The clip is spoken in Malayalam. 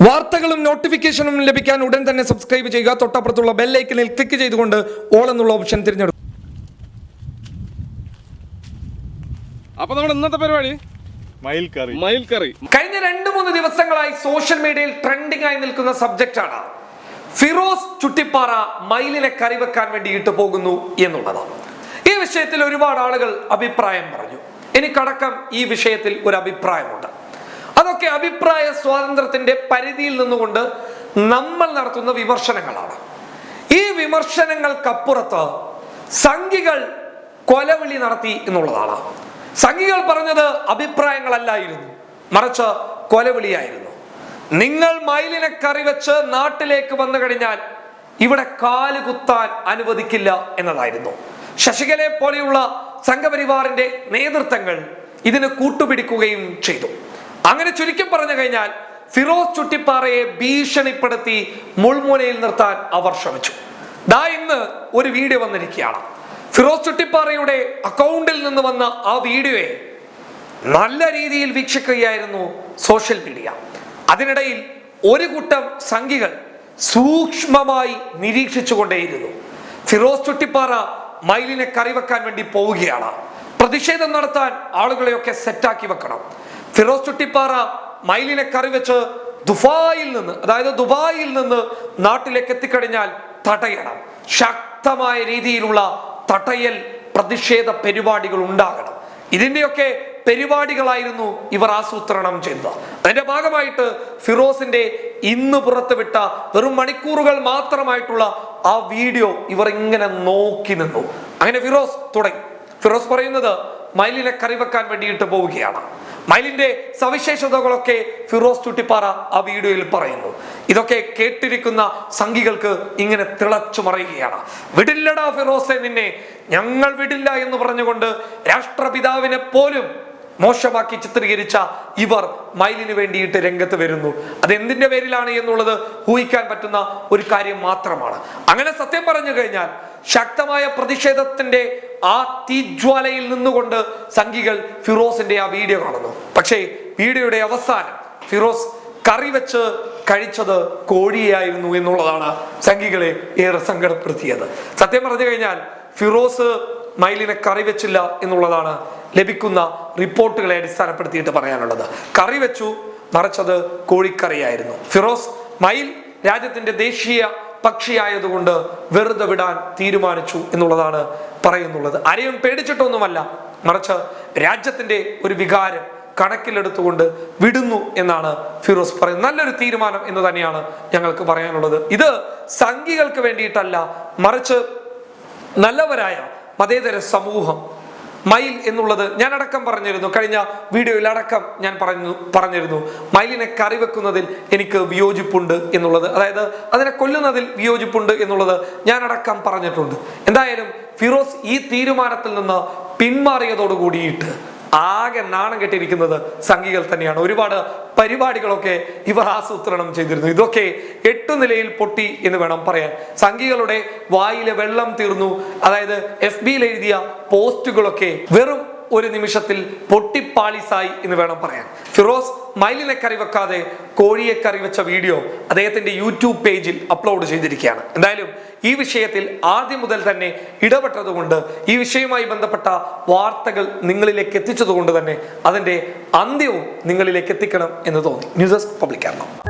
വാർത്തകളും നോട്ടിഫിക്കേഷനും ലഭിക്കാൻ ഉടൻ തന്നെ സബ്സ്ക്രൈബ് ചെയ്യുക. തൊട്ടപ്പുറത്തുള്ള ബെല്ലൈക്കനിൽ ക്ലിക്ക് ചെയ്തുകൊണ്ട് ഓൾ എന്നുള്ള ഓപ്ഷൻ തിരഞ്ഞെടുക്കും അപ്പൊ നമ്മുടെ ഇന്നത്തെ പരിപാടി? മയിൽ കറി. മയിൽ കറി. കഴിഞ്ഞ രണ്ട് മൂന്ന് ദിവസങ്ങളായി സോഷ്യൽ മീഡിയയിൽ ട്രെൻഡിംഗ് ആയി നിൽക്കുന്ന സബ്ജക്റ്റ് ആണ്. ഫിറോസ് ചുട്ടിപ്പാറ മയിലിനെ കറിവെക്കാൻ വേണ്ടിയിട്ട് പോകുന്നു എന്നുള്ളതാണ്. ഈ വിഷയത്തിൽ ഒരുപാട് ആളുകൾ അഭിപ്രായം പറഞ്ഞു. എനിക്കടക്കം ഈ വിഷയത്തിൽ ഒരു അഭിപ്രായമുണ്ട്. അതൊക്കെ അഭിപ്രായ സ്വാതന്ത്ര്യത്തിന്റെ പരിധിയിൽ നിന്നുകൊണ്ട് നമ്മൾ നടത്തുന്ന വിമർശനങ്ങളാണ്. ഈ വിമർശനങ്ങൾക്കപ്പുറത്ത് സംഘികൾ കൊലവിളി നടത്തി എന്നുള്ളതാണ്. സംഘികൾ പറഞ്ഞത് അഭിപ്രായങ്ങളല്ലായിരുന്നു. മറിച്ച് കൊലവിളിയായിരുന്നു. നിങ്ങൾ മയിലിനെ കറിവെച്ച് നാട്ടിലേക്ക് വന്നു കഴിഞ്ഞാൽ ഇവിടെ കാൽ കുത്താൻ അനുവദിക്കില്ല എന്നതായിരുന്നു. ശശികലയെ പോലെയുള്ള സംഘപരിവാറിന്റെ നേതൃത്വങ്ങൾ ഇതിന് കൂട്ടുപിടിക്കുകയും ചെയ്തു. അങ്ങനെ ചുരുക്കി പറഞ്ഞു കഴിഞ്ഞാൽ ഫിറോസ് ചുട്ടിപ്പാറയെ ഭീഷണിപ്പെടുത്തി മുൾമുനയിൽ നിർത്താൻ അവർ ശ്രമിച്ചു. ദാ ഇന്ന് ഒരു വീഡിയോ വന്നിരിക്കുകയാണ്. ഫിറോസ് ചുട്ടിപ്പാറയുടെ അക്കൗണ്ടിൽ നിന്ന് വന്ന ആ വീഡിയോയെ നല്ല രീതിയിൽ വീക്ഷിക്കുകയായിരുന്നു സോഷ്യൽ മീഡിയ. അതിനിടയിൽ ഒരു കൂട്ടം സംഘികൾ സൂക്ഷ്മമായി നിരീക്ഷിച്ചുകൊണ്ടേയിരുന്നു. ഫിറോസ് ചുട്ടിപ്പാറ മൈലിനെ കറിവെക്കാൻ വേണ്ടി പോവുകയാണ്. പ്രതിഷേധം നടത്താൻ ആളുകളെയൊക്കെ സെറ്റാക്കി വെക്കണം. ഫിറോസ് ചുട്ടിപ്പാറ മയിലിനെ കറിവെച്ച് ദുബായിൽ നിന്ന് അതായത് ദുബായിൽ നിന്ന് നാട്ടിലേക്ക് എത്തിക്കഴിഞ്ഞാൽ തടയണം. ശക്തമായ രീതിയിലുള്ള തടയൽ പ്രതിഷേധ പരിപാടികൾ ഉണ്ടാകണം. ഇതിന്റെയൊക്കെ പരിപാടികളായിരുന്നു ഇവർ ആസൂത്രണം ചെയ്തത്. അതിന്റെ ഭാഗമായിട്ട് ഫിറോസിന്റെ ഇന്ന് പുറത്തുവിട്ട വെറും മണിക്കൂറുകൾ മാത്രമായിട്ടുള്ള ആ വീഡിയോ ഇവർ ഇങ്ങനെ നോക്കി നിന്നു. അങ്ങനെ ഫിറോസ് തുടങ്ങി. ഫിറോസ് പറയുന്നത് മയിലിനെ കറിവെക്കാൻ വേണ്ടിയിട്ട് പോവുകയാണ്. മയിലിന്റെ സവിശേഷതകളൊക്കെ ഫിറോസ് ചുട്ടിപ്പാറ ആ വീഡിയോയിൽ പറയുന്നു. ഇതൊക്കെ കേട്ടിരിക്കുന്ന സംഘികൾക്ക് ഇങ്ങനെ തിളച്ചു മറയുകയാണ്. വിടില്ലടാ ഫിറോസെ നിന്നെ. ഞങ്ങൾ വിടില്ല എന്ന് പറഞ്ഞുകൊണ്ട് രാഷ്ട്രപിതാവിനെ പോലും മോശമാക്കി ചിത്രീകരിച്ച ഇവർ മയിലിന് വേണ്ടിയിട്ട് രംഗത്ത് വരുന്നു. അത് എന്തിന്റെ പേരിലാണ് എന്നുള്ളത് ഊഹിക്കാൻ പറ്റുന്ന ഒരു കാര്യം മാത്രമാണ്. അങ്ങനെ സത്യം പറഞ്ഞു കഴിഞ്ഞാൽ ശക്തമായ പ്രതിഷേധത്തിന്റെ ആ തീജ്വാലയിൽ നിന്നുകൊണ്ട് സംഘികൾ ഫിറോസിന്റെ ആ വീഡിയോ കാണുന്നു. പക്ഷേ വീഡിയോയുടെ അവസാനം ഫിറോസ് കറി വെച്ച് കഴിച്ചത് കോഴിയായിരുന്നു എന്നുള്ളതാണ് സംഘികളെ ഏറെ സങ്കടപ്പെടുത്തിയത്. സത്യം പറഞ്ഞു കഴിഞ്ഞാൽ ഫിറോസ് മയിലിനെ കറി വെച്ചില്ല എന്നുള്ളതാണ് ലഭിക്കുന്ന റിപ്പോർട്ടുകളെ അടിസ്ഥാനപ്പെടുത്തിയിട്ട് പറയാനുള്ളത്. കറി വെച്ചു മറിച്ചത് കോഴിക്കറിയായിരുന്നു. ഫിറോസ് മയിൽ രാജ്യത്തിന്റെ ദേശീയ പക്ഷിയായതുകൊണ്ട് വെറുതെ വിടാൻ തീരുമാനിച്ചു എന്നുള്ളതാണ് പറയുന്നുള്ളത്. ആരെയും പേടിച്ചിട്ടൊന്നുമല്ല മറിച്ച് രാജ്യത്തിന്റെ ഒരു വികാരം കണക്കിലെടുത്തുകൊണ്ട് വിടുന്നു എന്നാണ് ഫിറോസ് പറയുന്നത്. നല്ലൊരു തീരുമാനം എന്ന് തന്നെയാണ് ഞങ്ങൾക്ക് പറയാനുള്ളത്. ഇത് സംഘികൾക്ക് വേണ്ടിയിട്ടല്ല മറിച്ച് നല്ലവരായ മതേതര സമൂഹം മയിൽ എന്നുള്ളത് ഞാൻ അടക്കം പറഞ്ഞിരുന്നു. കഴിഞ്ഞ വീഡിയോയിൽ അടക്കം ഞാൻ പറഞ്ഞു പറഞ്ഞിരുന്നു. മയിലിനെ കറി വെക്കുന്നതിൽ എനിക്ക് വിയോജിപ്പുണ്ട് എന്നുള്ളത്. അതായത് അതിനെ കൊല്ലുന്നതിൽ വിയോജിപ്പുണ്ട് എന്നുള്ളത് ഞാൻ അടക്കം പറഞ്ഞിട്ടുണ്ട്. എന്തായാലും ഫിറോസ് ഈ തീരുമാനത്തിൽ നിന്ന് പിന്മാറിയതോടു കൂടിയിട്ട് ആകെ നാണം കെട്ടിയിരിക്കുന്നത് സംഘികൾ തന്നെയാണ്. ഒരുപാട് പരിപാടികളൊക്കെ ഇവർ ആസൂത്രണം ചെയ്തിരുന്നു. ഇതൊക്കെ എട്ടു നിലയിൽ പൊട്ടി എന്ന് വേണം പറയാൻ. സംഘികളുടെ വായിലെ വെള്ളം തീർന്നു. അതായത് എഫ് ബിയിൽ എഴുതിയ പോസ്റ്റുകളൊക്കെ വെറും ഒരു നിമിഷത്തിൽ പൊട്ടിപ്പാളിസായി എന്ന് വേണം പറയാൻ. ഫിറോസ് മൈലിനെ കറി വെക്കാതെ കോഴിയെ കറി വെച്ച വീഡിയോ അദ്ദേഹത്തിന്റെ യൂട്യൂബ് പേജിൽ അപ്ലോഡ് ചെയ്തിരിക്കുകയാണ്. എന്തായാലും ഈ വിഷയത്തിൽ ആദ്യം മുതൽ തന്നെ ഇടപെട്ടതുകൊണ്ട് ഈ വിഷയവുമായി ബന്ധപ്പെട്ട വാർത്തകൾ നിങ്ങളിലേക്ക് എത്തിച്ചതുകൊണ്ട് തന്നെ അതിന്റെ അന്ത്യവും നിങ്ങളിലേക്ക് എത്തിക്കണം എന്ന് തോന്നി. News desk public Keralam.